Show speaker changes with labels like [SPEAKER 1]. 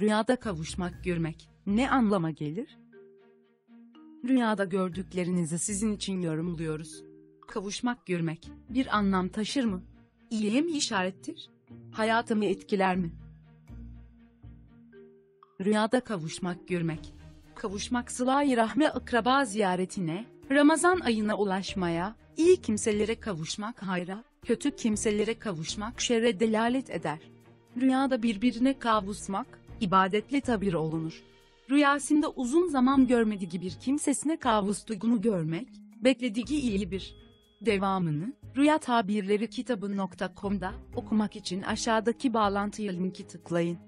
[SPEAKER 1] Rüyada kavuşmak görmek ne anlama gelir? Rüyada gördüklerinizi sizin için yorumluyoruz. Kavuşmak görmek bir anlam taşır mı? İyiye mi işarettir? Hayatımı etkiler mi? Rüyada kavuşmak görmek. Kavuşmak sıla-i rahme akraba ziyaretine, Ramazan ayına ulaşmaya, iyi kimselere kavuşmak hayra, kötü kimselere kavuşmak şerre delalet eder. Rüyada birbirine kavuşmak, ibadetle tabir olunur. Rüyasında uzun zaman görmediği bir kimsesine kavuştuğunu görmek, beklediği iyi bir. Devamını, Rüya Tabirleri kitabı.com'da okumak için aşağıdaki bağlantıya linki tıklayın.